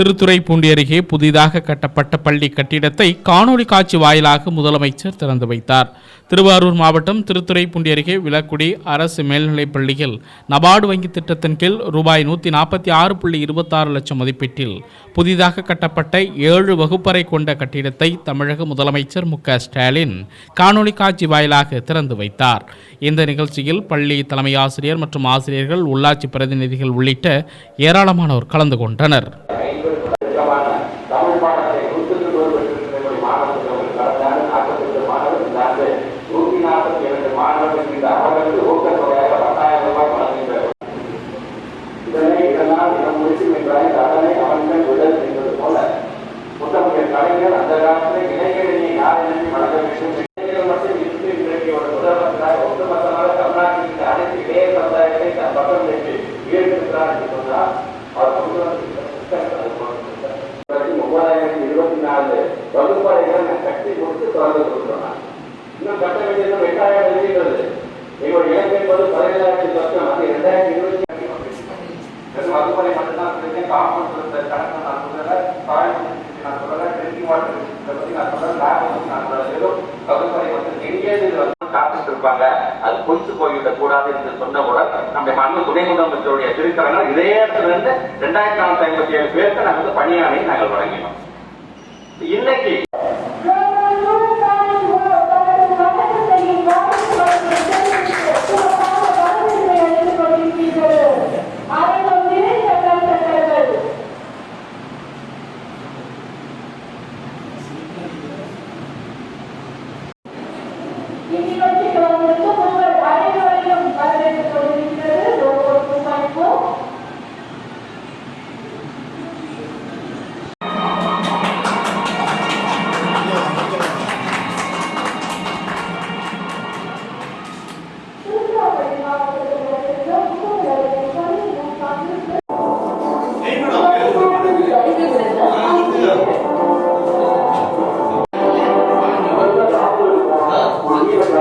திருத்துறைப்பூண்டி அருகே புதிதாக கட்டப்பட்ட பள்ளி கட்டிடத்தை காணொலி காட்சி வாயிலாக முதலமைச்சர் திறந்து வைத்தார். திருவாரூர் மாவட்டம் திருத்துறைப்பூண்டி அருகே விளக்குடி அரசு மேல்நிலைப் பள்ளியில் நபார்டு வங்கி திட்டத்தின் கீழ் ரூபாய் நூற்றி நாற்பத்தி ஆறு புள்ளி இருபத்தாறு லட்சம் மதிப்பீட்டில் புதிதாக கட்டப்பட்ட ஏழு வகுப்பறை கொண்ட கட்டிடத்தை தமிழக முதலமைச்சர் மு ஸ்டாலின் காணொலி காட்சி வாயிலாக திறந்து வைத்தார். இந்த நிகழ்ச்சியில் பள்ளி தலைமை ஆசிரியர் மற்றும் ஆசிரியர்கள் உள்ளாட்சி பிரதிநிதிகள் உள்ளிட்ட ஏராளமானோர் கலந்து கொண்டனர். மாணவர்கள் கடந்த ஆண்டு நாற்பத்தெட்டு மாணவர்கள் இந்த ஆண்டு நூற்றி நாற்பத்தி இரண்டு மாணவர்கள் இந்த அவர்களுக்கு ஊக்கத்தொகையாக பத்தாயிரம் ரூபாய் இதனை இதனால் இனம் முடிக்கும் என்றால் இந்த அவன்கள் விடல் என்பது போல. முத்தமிழ் கலைஞர் அந்த காலத்தில் ரெண்டாயிரத்தி அது இரண்டாயிரத்தி இருபத்தி வெறும் வகுப்பறை மட்டும்தான் சொல்லியிருக்கேன் காம்பவுண்ட் கணக்கு நான் சொல்லலை சாயில் நான் சொல்லலை ட்ரிங்கிங் வாட்டர் பற்றி நான் சொல்லலை லேப் பற்றி நான் சொல்லலை வெறும் வகுப்பறை மட்டும் எங்கேயாவது இது வந்து காத்துட்டு இருப்பாங்க அது பொய்த்து போய்விடக் கூடாது என்று சொன்னவுடன் நம்முடைய மண்ணு துணை முதலமைச்சருடைய திருத்தரங்கள் இதே இடத்துல இருந்து ரெண்டாயிரத்தி நானூத்தி ஐம்பத்தி ஏழு பேருக்கு நாங்கள் வந்து பணியாணை நாங்கள் வழங்கினோம். இன்னைக்கு বিভিন্ন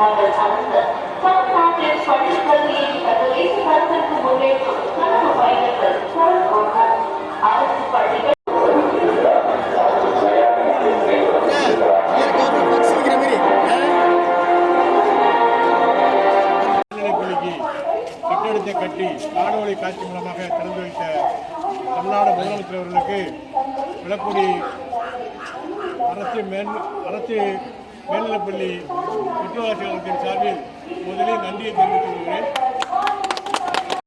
மாடல் பள்ளி கல்வியை சர்வதேச தரத்திற்கு கனவு பயணங்கள் தொடர்பாக அரசு பள்ளிகள் கட்டி காணொளி காட்சி மூலமாக திறந்து வைத்த தமிழ்நாடு முதலமைச்சர் அவர்களுக்கு விளக்குடி அரசு மேன் அரசு மேல்நிலைப்பள்ளி சுற்றுலாட்சியத்தின் சார்பில் முதலில் நன்றியை தெரிவித்துக் கொள்கிறேன்.